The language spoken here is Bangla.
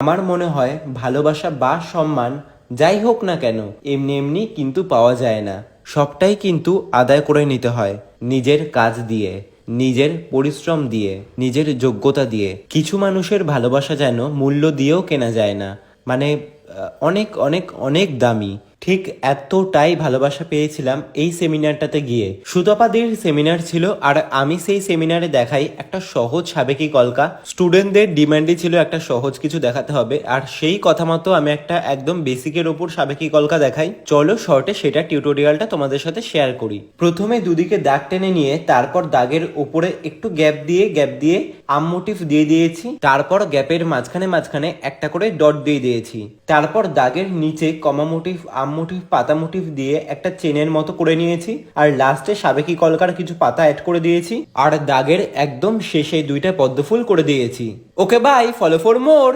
আমার মনে হয় ভালোবাসা বা সম্মান, যাই হোক না কেন, এমনি এমনি কিন্তু পাওয়া যায় না। সবটাই কিন্তু আদায় করে নিতে হয়, নিজের কাজ দিয়ে, নিজের পরিশ্রম দিয়ে, নিজের যোগ্যতা দিয়ে। কিছু মানুষের ভালোবাসা যেন মূল্য দিয়েও কেনা যায় না। মানে অনেক অনেক অনেক দামি। ঠিক এতটাই ভালোবাসা পেয়েছিলাম এই সেমিনারটাতে গিয়ে। সুতপাদের সেমিনার ছিল আর আমি সেই সেমিনারে দেখাই একটা সহজ সাবেকি কলকা। স্টুডেন্টদের ডিমান্ডই ছিল একটা সহজ কিছু দেখাতে হবে। আর সেই কথা মতো আমি একটা একদম বেসিকের ওপর সাবেকি কলকা দেখাই। চলো শর্টে সেটা টিউটোরিয়ালটা তোমাদের সাথে শেয়ার করি। প্রথমে দুদিকে দাগ টেনে নিয়ে, তারপর দাগের উপরে একটু গ্যাপ দিয়ে গ্যাপ দিয়ে আম মোটিভ দিয়ে দিয়েছি। তারপর গ্যাপের মাঝখানে মাঝখানে একটা করে ডট দিয়ে দিয়েছি। তারপর দাগের নিচে কমা মোটিভ আম মোটিভ পাতা মোটিভ দিয়ে একটা চেনের মতো করে নিয়েছি। আর লাস্টে সাবেকি কলকার কিছু পাতা অ্যাড করে দিয়েছি। আর দাগের একদম শেষে দুইটা পদ্মফুল করে দিয়েছি। Okay bye follow for more